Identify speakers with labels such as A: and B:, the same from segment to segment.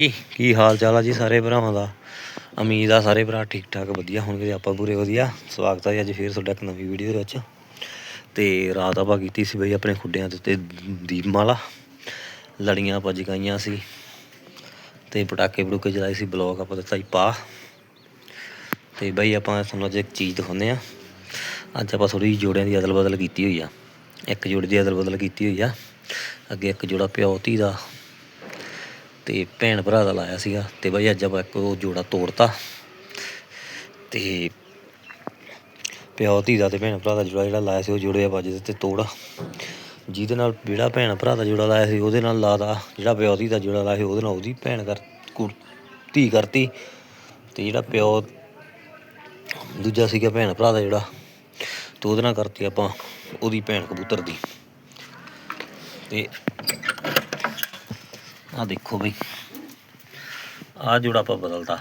A: ਕੀ ਕੀ ਹਾਲ ਚਾਲ ਆ ਜੀ ਸਾਰੇ ਭਰਾਵਾਂ ਦਾ? ਉਮੀਦ ਆ ਸਾਰੇ ਭਰਾ ਠੀਕ ਠਾਕ ਵਧੀਆ ਹੋਣਗੇ ਤੇ ਆਪਾਂ ਪੂਰੇ ਵਧੀਆ। ਸਵਾਗਤ ਆ ਜੀ ਅੱਜ ਫੇਰ ਤੁਹਾਡਾ ਇੱਕ ਨਵੀਂ ਵੀਡੀਓ ਦੇ ਵਿੱਚ। ਤੇ ਰਾਤ ਆਪਾਂ ਕੀਤੀ ਸੀ ਬਈ ਆਪਣੇ ਖੁੱਡਿਆਂ ਦੇ ਉੱਤੇ ਦੀਪਮਾਲਾ। ਲੜੀਆਂ ਆਪਾਂ ਜਗਾਈਆਂ ਸੀ। ਤੇ ਪਟਾਕੇ ਪਟੂਕੇ ਜਲਾਏ ਸੀ ਬਲੌਗ ਆਪਾਂ ਦਿੱਤਾ ਸੀ ਪਾ। ਤੇ ਬਈ ਆਪਾਂ ਤੁਹਾਨੂੰ ਅੱਜ ਇੱਕ ਚੀਜ਼ ਦਿਖਾਉਂਦੇ ਆ। ਅੱਜ ਆਪਾਂ ਥੋੜੀ ਜੋੜਿਆਂ ਦੀ ਅਦਲ ਬਦਲ ਕੀਤੀ ਹੋਈ ਆ। ਇੱਕ ਜੋੜੇ ਦੀ ਅਦਲ ਬਦਲ ਕੀਤੀ ਹੋਈ ਆ। ਅੱਗੇ ਇੱਕ ਜੋੜਾ ਪਿਓ ਧੀ ਦਾ ਤੇ ਭੈਣ ਭਰਾ ਦਾ ਲਾਇਆ ਸੀਗਾ ਤੇ ਬਾਈ ਅੱਜ ਆਪਾਂ ਇੱਕ ਉਹ ਜੋੜਾ ਤੋੜਤਾ। ਤੇ ਪਿਓ ਧੀ ਦਾ ਤੇ ਭੈਣ ਭਰਾ ਦਾ ਜੋੜਾ ਜਿਹੜਾ ਲਾਇਆ ਸੀ, ਉਹ ਜੋੜੇ ਆਪਾਂ ਅੱਜ ਤੇ ਤੋੜ। ਜਿਹਦੇ ਨਾਲ ਜਿਹੜਾ ਭੈਣ ਭਰਾ ਦਾ ਜੋੜਾ ਲਾਇਆ ਸੀ, ਉਹਦੇ ਨਾਲ ਲਾਦਾ ਜਿਹੜਾ ਪਿਓ ਧੀ ਦਾ ਜੋੜਾ ਲਾਇਆ ਸੀ, ਉਹਦੇ ਨਾਲ ਉਹਦੀ ਭੈਣ ਕਰ ਧੀ ਕਰਤੀ। ਤੇ ਜਿਹੜਾ ਪਿਓ ਦੂਜਾ ਸੀਗਾ ਭੈਣ ਭਰਾ ਦਾ ਜਿਹੜਾ ਤੇ ਉਹਦੇ ਨਾਲ ਕਰਤੀ ਆਪਾਂ ਉਹਦੀ ਭੈਣ ਕਬੂਤਰ ਦੀ। ਤੇ ਆ ਦੇਖੋ ਬਈ। ਆ ਜੋੜਾ ਆਪਾਂ ਬਦਲਤਾ।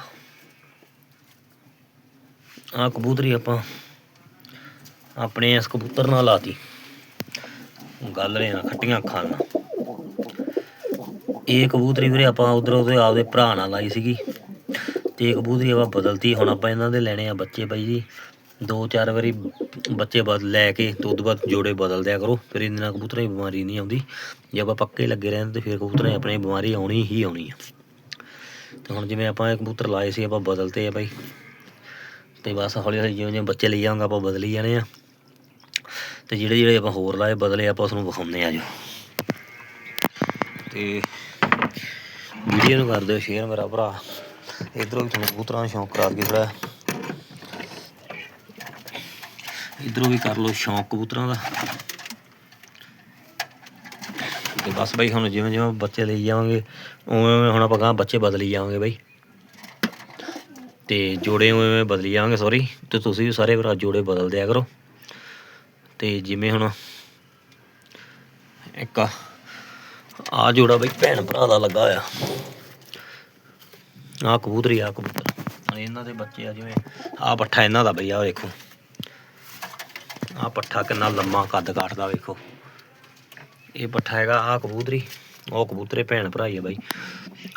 A: ਆ ਕਬੂਤਰੀ ਆਪਾਂ ਆਪਣੇ ਇਸ ਕਬੂਤਰ ਨਾਲ ਲਾਤੀ। ਗੱਲ ਰੇ ਨਾ ਖੱਟੀਆਂ ਅੱਖਾਂ ਨਾਲ। ਇਹ ਕਬੂਤਰੀ ਵੀਰੇ ਆਪਾਂ ਉਧਰ ਉਹਦੇ ਆਪਦੇ ਭਰਾ ਨਾਲ ਲਾਈ ਸੀਗੀ। ਤੇ ਕਬੂਤਰੀ ਆਪਾਂ ਬਦਲਤੀ, ਹੁਣ ਆਪਾਂ ਇਹਨਾਂ ਦੇ ਲੈਣੇ ਆ ਬੱਚੇ ਬਾਈ ਜੀ। ਦੋ ਚਾਰ ਵਾਰੀ ਬੱਚੇ ਬਦ, ਲੈ ਕੇ ਤੇ ਉਦੋਂ ਬਾਅਦ ਜੋੜੇ ਬਦਲ ਦਿਆ ਕਰੋ, ਫਿਰ ਇਹਦੇ ਨਾਲ ਕਬੂਤਰਾਂ ਦੀ ਬਿਮਾਰੀ ਨਹੀਂ ਆਉਂਦੀ। ਜੇ ਆਪਾਂ ਪੱਕੇ ਲੱਗੇ ਰਹਿੰਦੇ ਤੇ ਫਿਰ ਕਬੂਤਰਾਂ ਦੀ ਆਪਣੀ ਬਿਮਾਰੀ ਆਉਣੀ ਹੀ ਆਉਣੀ ਆ। ਤੇ ਹੁਣ ਜਿਵੇਂ ਆਪਾਂ ਕਬੂਤਰ ਲਾਏ ਸੀ, ਆਪਾਂ ਬਦਲਤੇ ਆ ਬਾਈ। ਤੇ ਬਸ ਹੌਲੀ ਹੌਲੀ ਜਿਵੇਂ ਜਿਵੇਂ ਬੱਚੇ ਲਈ ਜਾਵਾਂਗੇ ਆਪਾਂ ਬਦਲੀ ਜਾਣੇ ਆ। ਤੇ ਜਿਹੜੇ ਜਿਹੜੇ ਆਪਾਂ ਹੋਰ ਲਾਏ, ਬਦਲੇ ਆਪਾਂ ਉਸ ਨੂੰ ਵਿਖਾਉਂਦੇ ਆ ਜੋ। ਤੇ ਵੀਡੀਓ ਨੂੰ ਕਰ ਦਿਓ, ਸ਼ੇਅਰ ਮੇਰਾ ਭਰਾ। ਇਧਰੋਂ ਵੀ ਤੁਹਾਨੂੰ ਕਬੂਤਰਾਂ ਦਾ ਸ਼ੌਂਕ ਕਰਾ ਕੇ ਥੋੜਾ ਇਧਰੋਂ ਵੀ ਕਰ ਲਓ ਸ਼ੌਂਕ ਕਬੂਤਰਾਂ ਦਾ। ਤੇ ਬਸ ਬਾਈ, ਹੁਣ ਜਿਵੇਂ ਜਿਵੇਂ ਬੱਚੇ ਲਈ ਜਾਵਾਂਗੇ, ਉਵੇਂ ਉਵੇਂ ਹੁਣ ਆਪਾਂ ਗਾਂ ਬੱਚੇ ਬਦਲੀ ਜਾਵਾਂਗੇ ਬਾਈ। ਤੇ ਜੋੜੇ ਉਵੇਂ ਉਵੇਂ ਬਦਲੀ ਜਾਵਾਂਗੇ ਸੌਰੀ ਤੇ ਤੁਸੀਂ ਵੀ ਸਾਰੇ ਭਰਾ ਜੋੜੇ ਬਦਲ ਦਿਆ ਕਰੋ। ਤੇ ਜਿਵੇਂ ਹੁਣ ਇੱਕ ਆ ਜੋੜਾ ਬਈ ਭੈਣ ਭਰਾ ਦਾ ਲੱਗਾ ਹੋਇਆ। ਆ ਕਬੂਤਰੀ ਆ ਕਬੂਤਰ। ਇਹਨਾਂ ਦੇ ਬੱਚੇ ਆ ਜਿਵੇਂ ਆ ਪੱਠਾ ਇਹਨਾਂ ਦਾ ਬਈ ਆ ਵੇਖੋ। ਆ ਪੱਠਾ ਕਿੰਨਾ ਲੰਮਾ ਕੱਦ ਕਾਟਦਾ ਵੇਖੋ। ਇਹ ਪੱਠਾ ਹੈਗਾ ਆ ਕਬੂਤਰੀ, ਉਹ ਕਬੂਤਰੇ ਭੈਣ ਭਰਾ ਹੀ ਆ ਬਾਈ।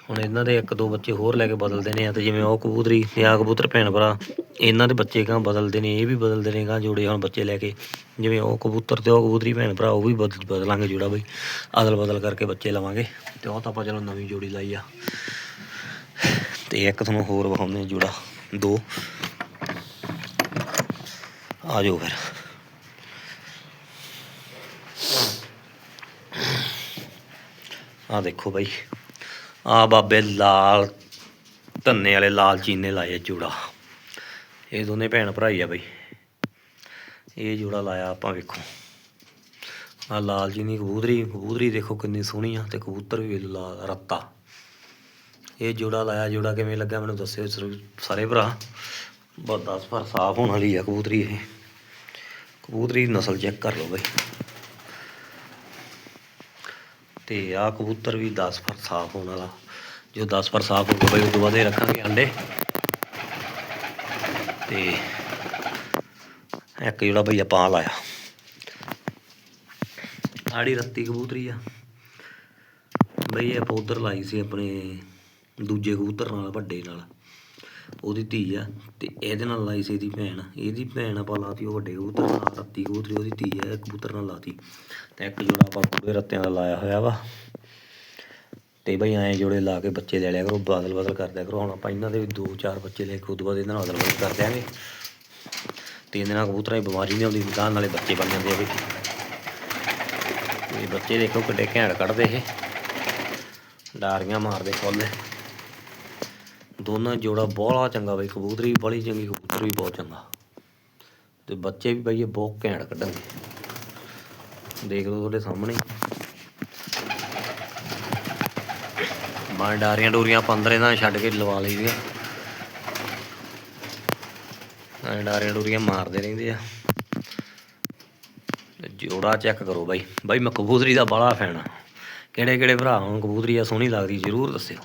A: ਹੁਣ ਇਹਨਾਂ ਦੇ ਇੱਕ ਦੋ ਬੱਚੇ ਹੋਰ ਲੈ ਕੇ ਬਦਲਦੇ ਨੇ ਆ ਤੇ ਜਿਵੇਂ ਉਹ ਕਬੂਤਰੀ ਤੇ ਆ ਕਬੂਤਰ ਭੈਣ ਭਰਾ, ਇਹਨਾਂ ਦੇ ਬੱਚੇ ਕਾਂ ਬਦਲਦੇ ਨੇ, ਇਹ ਵੀ ਬਦਲਦੇ ਨੇ ਕਾਂ ਜੋੜੇ ਹੁਣ ਬੱਚੇ ਲੈ ਕੇ। ਜਿਵੇਂ ਉਹ ਕਬੂਤਰ ਤੇ ਉਹ ਕਬੂਤਰੀ ਭੈਣ ਭਰਾ, ਉਹ ਵੀ ਬਦਲ ਬਦਲਾਂਗੇ ਜੋੜਾ ਬਾਈ। ਅਦਲ ਬਦਲ ਕਰਕੇ ਬੱਚੇ ਲਵਾਂਗੇ ਤੇ ਉਹ ਤਾਂ ਆਪਾਂ ਚਲੋ ਨਵੀਂ ਜੋੜੀ ਲਾਈ ਆ। ਤੇ ਇੱਕ ਤੁਹਾਨੂੰ ਹੋਰ ਵਿਖਾਉਂਦੇ ਆ ਜੋੜਾ, ਦੋ। ਆ ਜਾਓ ਫਿਰ। ਆ ਦੇਖੋ ਬਾਈ। ਆ ਬਾਬੇ ਲਾਲ, ਧੰਨੇ ਵਾਲੇ ਲਾਲ ਚੀਨੇ ਲਾਏ ਆ ਇਹ ਦੋਨੇ ਭੈਣ ਭਰਾ ਹੀ ਆ ਬਾਈ। ਇਹ ਜੋੜਾ ਲਾਇਆ ਆਪਾਂ ਵੇਖੋ। ਆ ਲਾਲ ਚੀਨੀ ਕਬੂਤਰੀ ਕਬੂਤਰੀ ਦੇਖੋ ਕਿੰਨੀ ਸੋਹਣੀ ਆ ਤੇ ਕਬੂਤਰ ਵੀ ਲਾਲ ਰੱਤਾ। ਇਹ ਜੋੜਾ ਲਾਇਆ, ਜੋੜਾ ਕਿਵੇਂ ਲੱਗਾ ਮੈਨੂੰ ਦੱਸਿਓ ਸਾਰੇ ਭਰਾ। ਬਹੁਤ 10 ਪਰ ਸਾਫ਼ ਹੋਣ ਵਾਲੀ ਆ ਕਬੂਤਰੀ ਇਹ। ਕਬੂਤਰੀ ਨਸਲ ਚੈੱਕ ਕਰ ਲਓ ਬਾਈ। ਤੇ ਆਹ ਕਬੂਤਰ ਵੀ 10 ਪਰ ਸਾਫ਼ ਹੋਣ ਵਾਲਾ। ਜੋ 10 ਪਰ ਸਾਫ਼ ਹੋ ਗਿਆ ਬਾਈ, ਉਦੋਂ ਬਾਅਦ ਇਹ ਰੱਖਾਂਗੇ ਅੰਡੇ ਤੇ ਇੱਕ ਜਿਹੜਾ ਬਈ ਆਪਾਂ ਲਾਇਆ। ਆੜੀ ਰੱਤੀ ਕਬੂਤਰੀ ਆ। ਬਈ ਇਹ ਆਪਾਂ ਉਧਰ ਲਾਈ ਸੀ ਆਪਣੇ ਦੂਜੇ ਕਬੂਤਰ ਨਾਲ, ਵੱਡੇ ਨਾਲ। ਉਹਦੀ ਧੀ ਆ, ਤੇ ਇਹਦੇ ਨਾਲ ਲਾਈ ਸੀ ਇਹਦੀ ਭੈਣ। ਇਹਦੀ ਭੈਣ ਆਪਾਂ ਲਾਤੀ, ਉਹ ਵੱਡੇ ਕਬੂਤਰ ਨਾਲ ਰੱਤੀ ਕਬੂਤਰੀ ਉਹਦੀ ਧੀ ਆ ਇਹ ਕਬੂਤਰ ਨਾਲ ਲਾਤੀ। ਤੇ ਇੱਕ ਜੋੜਾ ਆਪਾਂ ਪੂਰੇ ਰੱਤਿਆਂ ਦਾ ਲਾਇਆ ਹੋਇਆ ਵਾ। ਤੇ ਬਈ ਐਂ ਜੋੜੇ ਲਾ ਕੇ ਬੱਚੇ ਲੈ ਲਿਆ ਕਰੋ, ਬਦਲ ਬਦਲ ਕਰ ਦਿਆ ਕਰੋ। ਹੁਣ ਆਪਾਂ ਇਹਨਾਂ ਦੇ ਵੀ ਦੋ ਚਾਰ ਬੱਚੇ ਲੈ ਕੇ ਉਦੋਂ ਬਾਅਦ ਇਹਨਾਂ ਨਾਲ ਬਦਲ ਬਦਲ ਕਰ ਦਿਆਂਗੇ। ਤੇ ਇਹਦੇ ਨਾਲ ਕਬੂਤਰਾਂ ਦੀ ਬਿਮਾਰੀ ਨਹੀਂ ਆਉਂਦੀ ਦੁਕਾਨ ਨਾਲੇ ਬੱਚੇ ਬਣ ਜਾਂਦੇ ਆ ਵੀ ਤੇ ਬੱਚੇ ਦੇਖੋ ਕਿੱਡੇ ਘੈਂਟ ਕੱਢਦੇ ਇਹ। ਡਾਰੀਆਂ ਮਾਰਦੇ ਫੁੱਲ। ਦੋਨਾਂ ਜੋੜਾ ਬਹੁਤ ਚੰਗਾ ਬਈ, ਕਬੂਤਰੀ ਵੀ ਬੜੀ ਚੰਗੀ, ਕਬੂਤਰ ਵੀ ਬਹੁਤ ਚੰਗਾ। ਤੇ ਬੱਚੇ ਵੀ ਬਈ ਇਹ ਬਹੁਤ ਘੈਂਟ ਕੱਢਣਗੇ। ਦੇਖ ਲਓ ਤੁਹਾਡੇ ਸਾਹਮਣੇ। ਮਾਂ ਡਾਰੀਆਂ ਡੋਰੀਆਂ ਆਪਾਂ ਅੰਦਰ ਇਹਨਾਂ ਛੱਡ ਕੇ ਲਵਾ ਲਈਦੀਆਂ। ਐਂ ਡਾਰੀਆਂ ਡੋਰੀਆਂ ਮਾਰਦੇ ਰਹਿੰਦੇ ਆ। ਜੋੜਾ ਚੈੱਕ ਕਰੋ ਬਾਈ। ਬਾਈ ਮੈਂ ਕਬੂਤਰੀ ਦਾ ਬੜਾ ਫੈਨ ਆ। ਕਿਹੜੇ ਕਿਹੜੇ ਭਰਾ ਨੂੰ ਕਬੂਤਰੀ ਆ, ਸੋਹਣੀ ਲੱਗਦੀ, ਜ਼ਰੂਰ ਦੱਸਿਓ।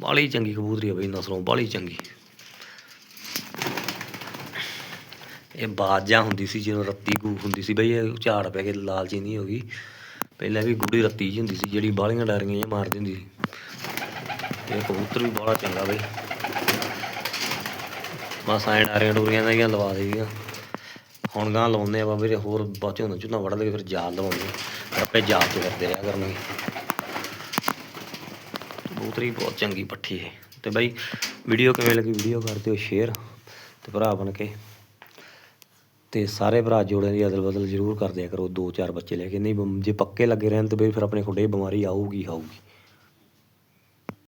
A: ਬਾਲੀ ਚੰਗੀ ਕਬੂਤਰੀ ਆ ਬਈ ਨਸਲੋਂ ਬਾਲੀ ਚੰਗੀ। ਇਹ ਬਾਜਾਂ ਹੁੰਦੀ ਸੀ, ਜਦੋਂ ਰੱਤੀ ਗੂ ਹੁੰਦੀ ਸੀ ਬਈ, ਇਹ ਝਾੜ ਪੈ ਕੇ ਲਾਲ ਚੀਨੀ ਹੋ ਗਈ। ਪਹਿਲਾਂ ਵੀ ਗੁੱਡੀ ਰੱਤੀ ਜਿਹੀ ਹੁੰਦੀ ਸੀ, ਜਿਹੜੀ ਬਾਲੀਆਂ ਡਾਰੀਆਂ ਜਿਹੀਆਂ ਮਾਰਦੀ ਹੁੰਦੀ ਸੀ। ਇਹ ਕਬੂਤਰ ਵੀ ਬੜਾ ਚੰਗਾ ਬਈ। ਬਸ ਐਂ ਡਾਰੀਆਂ ਡੂਰੀਆਂ ਦਾ ਹੀ ਲਵਾ ਦੇਈਆਂ। ਹੁਣ ਗਾਂ ਲਾਉਂਦੇ ਆ ਬਾਬੇ ਦੇ ਹੋਰ ਬਾਅਦ ਝੋਨਾ ਝੋਨਾ ਵੜ ਲਗੇ ਫਿਰ ਜਾਲ ਲਵਾਉਂਦੇ ਆਪੇ ਜਾਲ ਤੋਂ ਕਰਦੇ ਰਿਹਾ ਕਰਨਗੇ ਕਬੂਤਰੀ ਬਹੁਤ ਚੰਗੀ ਪੱਠੀ ਹੈ। ਤੇ ਬਾਈ ਵੀਡੀਓ ਕਿਵੇਂ ਲੱਗੀ? ਵੀਡੀਓ ਕਰ ਦਿਓ ਸ਼ੇਅਰ ਤੇ ਭਰਾ ਬਣ ਕੇ। ਤੇ ਸਾਰੇ ਭਰਾ ਜੋੜਿਆਂ ਦੀ ਅਦਲ ਬਦਲ ਜ਼ਰੂਰ ਕਰ ਦਿਆ ਕਰੋ। ਦੋ ਚਾਰ ਬੱਚੇ ਲੈ ਕੇ। ਨਹੀਂ, ਜੇ ਪੱਕੇ ਲੱਗੇ ਰਹਿਣ ਤੇ ਬਈ ਫਿਰ ਆਪਣੇ ਖੁੱਡੇ ਬਿਮਾਰੀ ਆਊਗੀ ਆਊਗੀ।